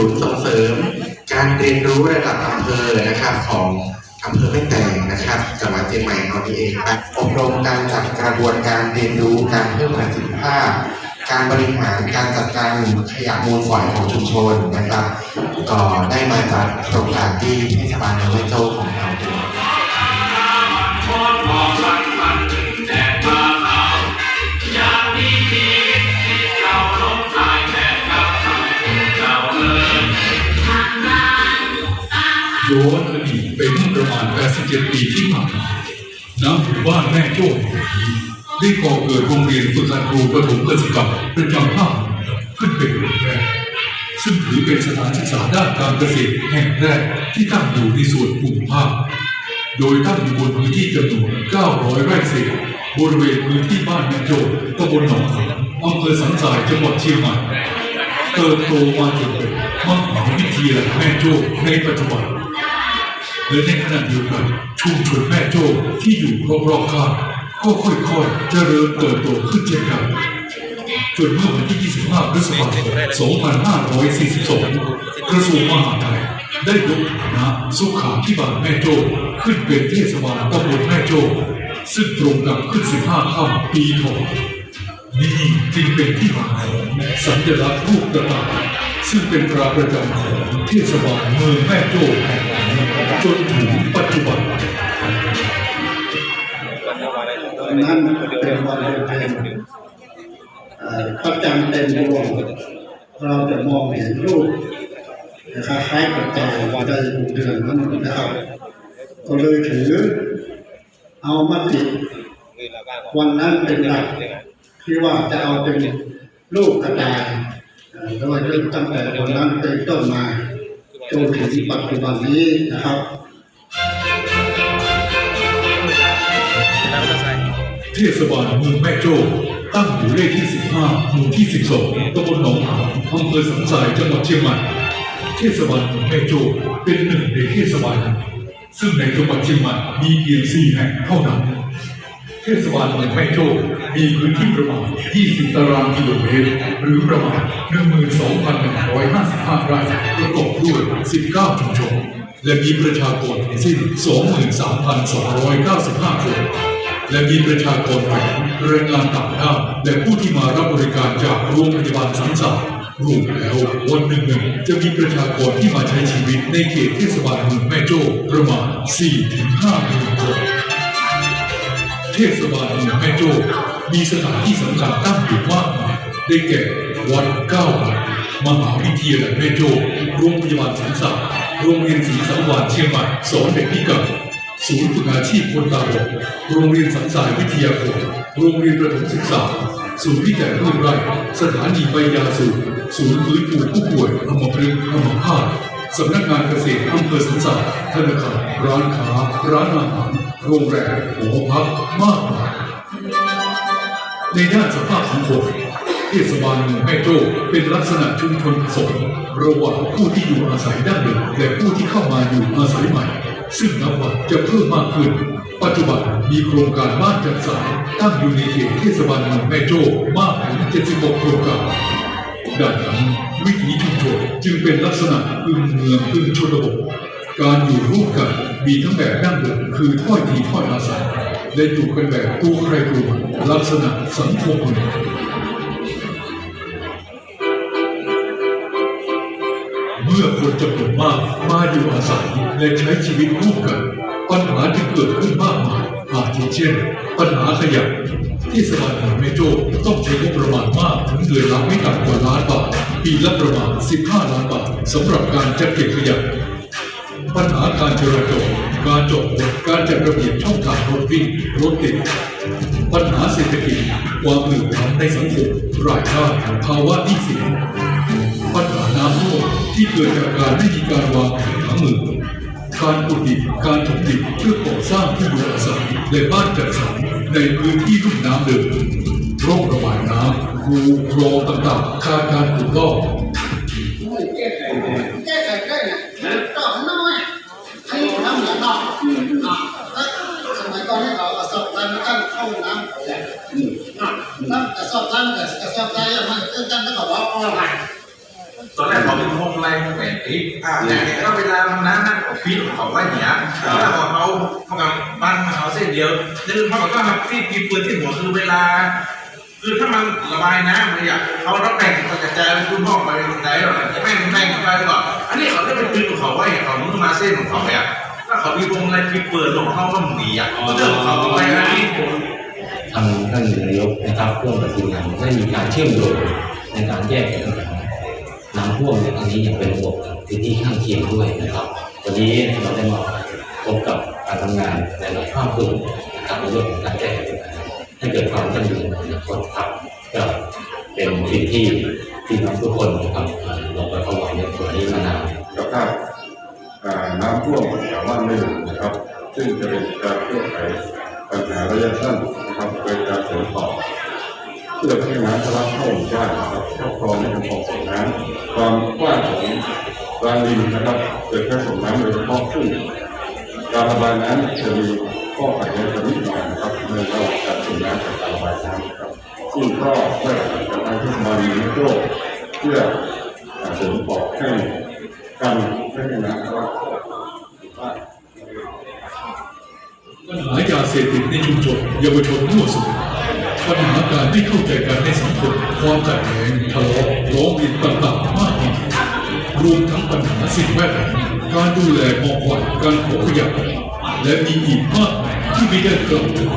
ศูนย์ส่งเสริม การเรียนรู้ระดับอำเภอนะครับของอำเภอแม่แตงนะครับจังหวัดเชียงใหม่เรานี่เองครับอบรมการจัดกระบวนการเรียนรู้การเพิ่มประสิทธิภาพ การบริหารการจัดการขยะมูลฝอยของชุมชนนะครับ ก็ได้มาจากโครงการที่เทศบาลเมืองแม่โจ้ของเราด้วย ย้อนอดีตไปเมื่อประมาณ 87 ปีที่ผ่านมาณหมู่บ้านแม่โจ้นี้ได้ก่อเกิดโรงเรียนฝึกหัดครูประถมเกษตรกรรมประจำภาคขึ้นเป็นแห่งแรกซึ่งถือเป็นสถานศึกษาด้านการเกษตรแห่งแรกที่ตั้งอยู่ในส่วนภูมิภาค โดยตั้งอยู่บนพื้นที่จำนวน 900 ไร่เศษบริเวณพื้นที่บ้านแม่โจ้ตำบลหนองขามอำเภอสันทรายจังหวัดเชียงใหม่เติบโตมาจนเป็นมหาวิทยาลัยแม่โจ้ในปัจจุบัน และในขณะเดียวกันชุมชนแม่โจ้ที่อยู่รอบๆข้างก็ค่อยๆเจริญเติบโตขึ้นเช่นกันจนเมื่อวันที่ 25 พฤษภาคม 2542 กระทรวงมหาดไทยได้ยกฐานะสุขาพิบาลแม่โจ้ขึ้นเป็นเทศบาลตำบลแม่โจ้ซึ่งตรงกับขึ้น 15 ค่ำปีถอนี่จึงเป็นที่มาของสัญลักษณ์รูปกระต่ายซึ่งเป็นตราประจำของเทศบาลเมืองแม่โจ้แห่ง จนถึงปัจจุบันนั้นเป็นวันเดินทางเอ่อพระจันทร์เต็มดวงเราจะมองเห็นรูปนะครับคล้ายกับแต่ใจบุเดือนนั้นนะครับก็เลยถือเอามาติดวันนั้นเป็นหลักที่ว่าจะเอาเป็นลูกกระต่ายเอ่อโดยเริ่มตั้งแต่วันนั้นเป็นต้นมา จนถึงปัจจุบันนี้นะครับเทศบาลเมืองแม่โจ้ตั้งอยู่เลขที่ 15 หมู่ที่ 12ตำบลหนองขามอำเภอสันทรายจังหวัดเชียงใหม่ เทศบาลเมืองแม่โจ้เป็นหนึ่งในเทศบาลซึ่งในจังหวัดเชียงใหม่มีเพียง4แห่งเท่านั้น เทศบาลเมืองแม่โจ้มีพื้นที่ประมาณ 20 ตารางกิโลเมตร หรือประมาณ 12,155 ไร่ประกอบด้วย 19 ชุมชน และมีประชากรทั้งสิ้น 23,295 คน และมีประชากรแฝงแรงงานต่างด้าวและผู้ที่มารับบริการจากโรงพยาบาลสังสารรวมแล้ววันหนึ่งหนึ่งจะมีประชากรที่มาใช้ชีวิตในเขตเทศบาลเมืองแม่โจ้ประมาณ 4-5หมื่นคน ทศบาลเมืองแม่โจ้มีสถานที่สำคัญตั้งอยู่มากมายได้แก่วัดเก้าวัดมหาวิทยาลัยแม่โจ้โรงพยาบาลสังสารโรงเรียนศรีสังวานเชียงใหม่สอนเด็กพิการศูนย์ฝึกอาชีพคนตาบอดโรงเรียนสังสายวิทยาคมโรงเรียนประถมศึกษาศูนย์วิจัยพืชไร่สถานีใบยาสูบศูนย์ฟื้นฟูผู้ป่วยอัมพฤกษ์อัมพาต สำนักงานเกษตรอำเภอสันสายธนาคารร้านค้า ร้านอาหาร โรงแรมหอพักมากมายในด้านสภาพสังคมเทศบาลเมืองแม่โจ้เป็นลักษณะชุมชนผสมระหว่างผู้ที่อยู่อาศัยดั้งเดิมและผู้ที่เข้ามาอยู่อาศัยใหม่ ซึ่งนับวันจะเพิ่มมากขึ้น ปัจจุบันมีโครงการบ้านจัดสรรตั้งอยู่ในเขตเทศบาลเมืองแม่โจ้มากถึง 76 โครงการ ดังนั้นวิถีชุมชนจึงเป็นลักษณะกึ่งเมืองกึ่งชนบทการอยู่ร่วมกันมีทั้งแบบดั้งเดิมคือถ้อยทีถ้อยอาศัยและอยู่กันแบบตัวใครตัวลักษณะสังคมหนึ่งเมื่อคนจำนวนมากมาอยู่อาศัยและใช้ชีวิตร่วมกัน ปัญหาที่เกิดขึ้นมากมาย อาทิเช่น ปัญหาขยะที่สมาคมแม่โจ้ต้องใช้งบประมาณมากถึงเดือนละไม่ต่ำกว่าล้านบาทปีละประมาณ 15 ล้านบาทสำหรับการจัดเก็บขยะปัญหาการจราจรการจอดรถการจัดระเบียบช่องทางรถวิ่งรถติด ปัญหาเศรษฐกิจความเหลื่อมล้ำในสังคมรายได้ภาวะหนี้สินปัญหาน้ำท่วมที่เกิดจากการไม่มีการวางแผนทั้งมือ การขุดดินการถมดินเพื่อก่อสร้างที่อยู่อาศัยและบ้านจัดสรรในพื้นที่ลุ่มน้ำเดิมโรคระบายน้ำคูคลองต่างๆขาดการขุดลอกแก้ไขแก้ไขได้เนี่ยต่อน้อยให้น้ำหนักนอกอะแล้วสมัยก่อนเนี่ยเรากระสอบทรายมาตั้งเข้าน้ำน้ำกระสอบทรายกับกระสอบทรายมันเต้นกันแล้วก็ว่าอ้อไหล ตอนแรกเขาเป็นห้องไล่แหวนติดอ่าแต่เนี่ยก็เวลามันนั้นนั่นของฟีดของเขาว่าเนี้ยแล้วของเขาเขากับบ้านเขาเส้นเดียวจะลืมเขาบอกว่าที่ปีปืนที่หัวคือเวลา คือถ้ามันระบายน้ำมันอยากเขารับแบ่งเขาจะแจไปคุณห้องไปไหนหรอกแม่งแม่งไปก่อนอันนี้เขาได้เป็นปืนของเขาไว้เขามึงมาเส้นของเขาเนี่ยถ้าเขามีวงอะไรปีเปิดของเขาก็หนีอะเรื่องของเขาไปอันนี้ทางท่านนายกนะครับร่วมกับทีมงานได้มีการเชื่อมโยงในการแยกปัญหา น้ำท่วมในครั้งนี้อย่างเป็นระบบพื้นที่ข้างเคียงด้วยนะครับ วันนี้เราได้มาพบกับการทำงานในหลายภาคส่วนนะครับในเรื่องของการแก้ไขปัญหาให้เกิดความยั่งยืนในอนาคตครับก็เป็นสิ่งที่ที่ทุกคนนะครับอ่าเราไปเข้าหวังในส่วนนี้มานานสภาพอ่าน้ำท่วมสามารถไม่หนุนนะครับ ซึ่งจะเป็นการแก้ไขปัญหาระยะสั้นนะครับโดยการเสริมต่อ เพื่อให้น้ำทะลักเข้าหมู่บ้านครับครอบครองในคำของส่งน้ำความกว้างของรางดินนะครับเกิดการส่งน้ำโดยเฉพาะซึ่งการระบายน้ำจะมีข้อขัดแย้งกันนิดหน่อยนะครับในระหว่างการส่งน้ำกับการระบายน้ำครับซึ่งก็ได้จากทางเทศบาลมีโจ้เพื่อเสริมต่อให้กันไม่ให้น้ำเข้าปัญหายาเสพติดในชุมชนเยาวชนมั่วสุม ปัญหาการไม่เข้าใจกันในสังคมความขัดแย้งทะเลาะร้องเรียนต่างๆมากมายรวมทั้งปัญหาสิ่งแวดล้อมการดูแลมอกควันการเผาขยะและมีอีกมากมายที่ไม่ได้กล่าวถึง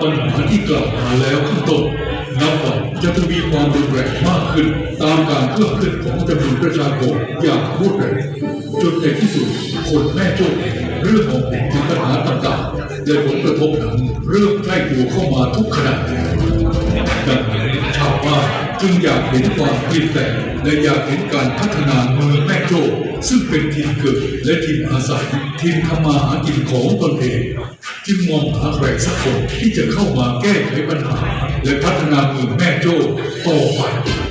ปัญหาที่กล่าวมาแล้วข้างต้นนับวันจะทวีความรุนแรงมากขึ้น ตามการเพิ่มขึ้นของจำนวนประชากรอย่างรวดเร็ว จนในที่สุดคนแม่โจ้เองเริ่มมองเห็นถึงปัญหาต่างๆและผลกระทบนั้นเริ่มใกล้ตัวเข้ามาทุกขณะดังนั้นชาวบ้านจึงอยากเห็นความเปลี่ยนแปลงและอยากเห็นการพัฒนาเมืองแม่โจ้ซึ่งเป็นถิ่นเกิดและถิ่นอาศัยถิ่นทำมาหากินของตนเอง จึงมองหาใครสักคนที่จะเข้ามาแก้ไขปัญหา และพัฒนาเมืองแม่โจ้ต่อไป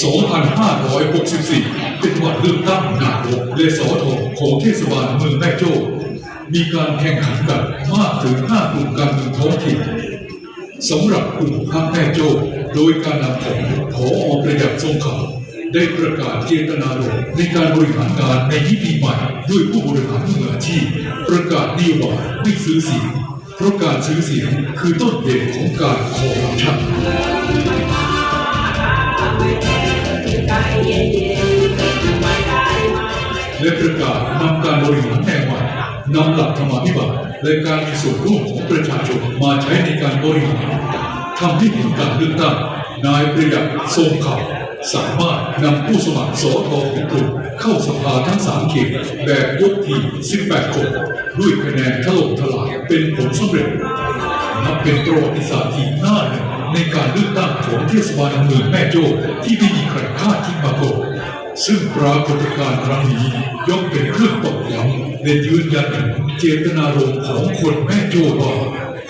2564 เป็นวันเลือกตั้งนายกและสอทของเทศบาลเมืองแม่โจ้ มีการแข่งขันกันมากถึง 5 กลุ่มการเมืองท้องถิ่นสำหรับกลุ่มภาคแม่โจ้ โดยการนำของผออประหยัดทรงขาวได้ประกาศเจตนารมณ์ในการบริหารงานในมิติใหม่ด้วยผู้บริหารมืออาชีพ ประกาศนโยบายไม่ซื้อเสียงเพราะการซื้อเสียงคือต้นเหตุของการคอร์รัปชัน และประกาศนำการบริหารแนวใหม่นำหลักธรรมาภิบาลและการมีส่วนร่วมของประชาชนมาใช้ในการบริหารทำให้ผลการเลือกตั้งนายประหยัดทรงข่าวสามารถนำผู้สมัครสอทของกลุ่มเข้าสภาทั้งสามเขตแบบยกที18 คน ด้วยคะแนนถล่มทลายเป็นผลสำเร็จนับเป็นประวัติศาสตร์ที่น่า ในการเลือกตั้งของเทศบาลเมืองแม่โจ้ที่ไม่มีใครคาดคิดมาก่อนซึ่งปรากฏการณ์ครั้งนี้ย่อมเป็นเครื่องตอกย้ำและยืนยันถึงเจตนารมณ์ของคนแม่โจ้ว่า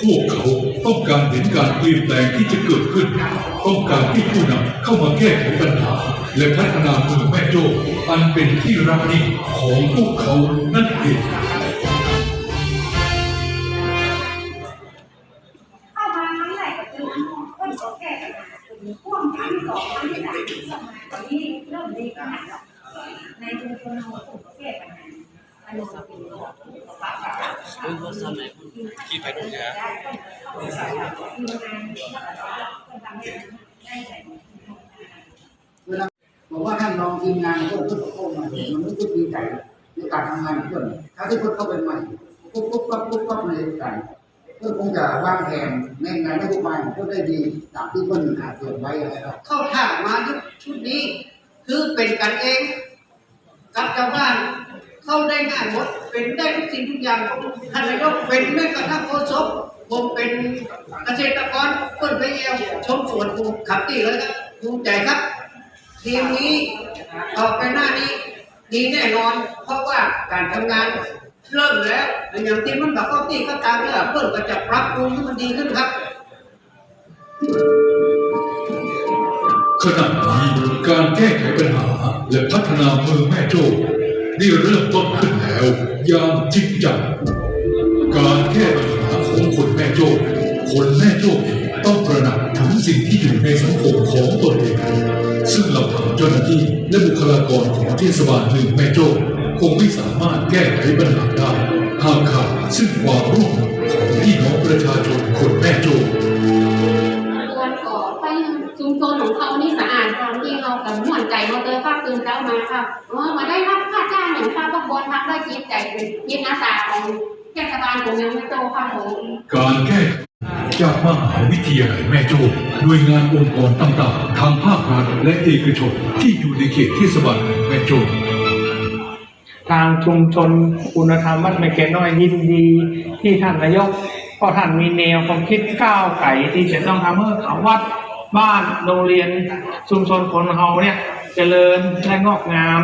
พวกเขาต้องการเห็นการเปลี่ยนแปลงที่จะเกิดขึ้น ต้องการให้ผู้นำเข้ามาแก้ไขปัญหา และพัฒนาเมืองแม่โจ้อันเป็นที่รักยิ่งของพวกเขานั่นเอง ริ่มดีขึ้นแล้วในชุมชนเราผมก็แก้ปัญหาอันนี้สับเป็นที่ไปดูนะทีมงานคนทำงานได้แต่เวลาบอกว่าท่านรองทีมงานพวกทุกคนมาเนี่ยมันไม่ได้ดีใจในการทำงานเพื่อนถ้าที่เพื่อนเข้าไปใหม่ปุ๊บปุ๊บปั๊บปุ๊บปั๊บในกันเพื่อนคงจะวางแผนในงานนโยบายของเพื่อได้ดีตามที่เพื่อนหาเตรียมไว้นะครับเข้าท่ามายุคชุดนี้ คือเป็นกันเองกับชาวบ้านเข้าได้ง่ายหมดเป็นได้ทุกสิ่งทุกอย่างท่านนายกเป็นแม้กระทั่งโฆษกผมเป็นเกษตรกรเปิ้นไปเอวชมสวนภูขับตีเลยครับภูมิใจครับทีมนี้ต่อไปหน้านี้ดีแน่นอน เพราะว่าการทำงานเริ่มแล้วอย่างที่มันแบบก็ตีก็ตามเรื่องเปิ้นก็จะปรับปรุงให้มันดีขึ้นครับขณะนี้ การแก้ไขปัญหาและพัฒนาเมืองแม่โจ้ได้เริ่มต้นขึ้นแล้วอย่างจริงจังการแก้ปัญหาของคนแม่โจ้คนแม่โจ้เองต้องตระหนักถึงสิ่งที่อยู่ในสังคมของตนเองซึ่งเราทางเจ้าหน้าที่และบุคลากรของเทศบาลเมืองแม่โจ้คงไม่สามารถแก้ไขปัญหาได้หากขาดซึ่งความร่วมมือของพี่น้องประชาชนคนแม่โจ้ เออมาได้รับค่าจ้างอย่างค่าพักบนพักด้วยจิตใจเป็นจิตอาสาของเทศบาลของเมืองแม่โจ้ครับผมการแก้ไขจามหาวิทยาลัยแม่โจ้หน่วยงานองค์กรต่างๆทางภาครัฐและเอกชนที่อยู่ในเขตเทศบาลแม่โจ้ทางชุมชนคุณธรรมวัดไม่เกน้อยยินดี ที่ท่านนายกเพราะท่านมีแนวความคิดก้าวไก่ที่จะต้องทำให้เขาวัดบ้านโรงเรียนชุมชนคนเฮาเนี่ย เจริญและงอกงาม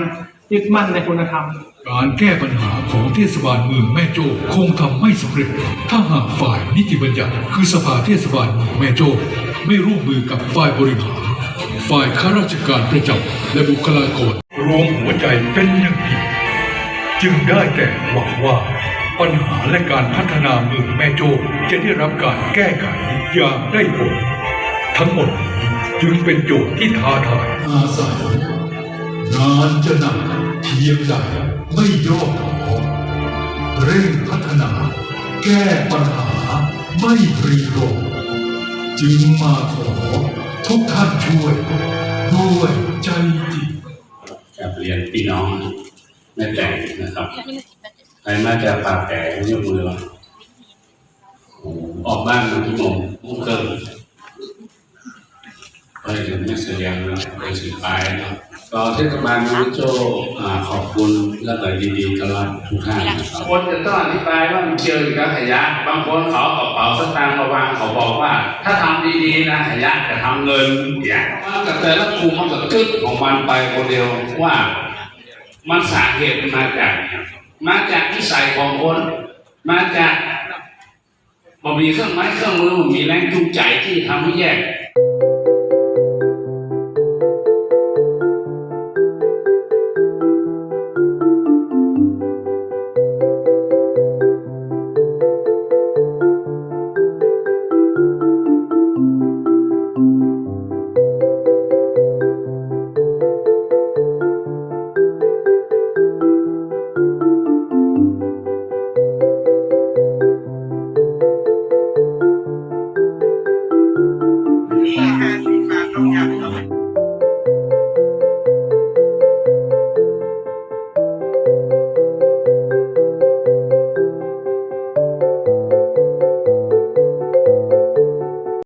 ยึดมั่นในคุณธรรม การแก้ปัญหาของเทศบาลเมืองแม่โจ้คงทำไม่สำเร็จ ถ้าหากฝ่ายนิติบัญญัติ คือสภาเทศบาลเมืองแม่โจ้ไม่ร่วมมือกับฝ่ายบริหาร ฝ่ายข้าราชการประจำและบุคลากรรวมหัวใจเป็นหนึ่งเดียวจึงได้แต่หวังว่า ปัญหาและการพัฒนาเมืองแม่โจ้จะได้รับการแก้ไขอย่างได้ผล ทั้งหมดนี้ จึงเป็นโจทย์ที่ท้าทายอาศัยงานจะหนักเพียงใดไม่ย่อท้อเร่งพัฒนา แก้ปัญหาไม่ปรีโรมจึงมาขอทุกท่านช่วยด้วยใจจริงกับเรียนพี่น้องแม่แต่งนะครับใครมาจากปากแก่ยกมือมาออกบ้านมาที่โมงมุ่งเกิน ไปถึงไม่เสียงแล้วไปสิปลายนะก็เทศบาลมูโจขอบคุณและก็ยินดีต้อนรับทุกท่านคนจะต้องอธิบายว่ามันเจออยู่กับขยะ บางคนเขาเอากระเป๋าสตางค์มาวางเขาบอกว่า ถ้าทำดีๆนะขยะจะทำเงินอย่างมันแต่ละกลุ่มมันก็ตึ๊กของมันไปคนเดียวว่ามันสาเหตุมาจากมาจากนิสัยของคน มาจากบ่มีเครื่องไม้เครื่องมือบ่มีแรงจูงใจที่ทำให้แยก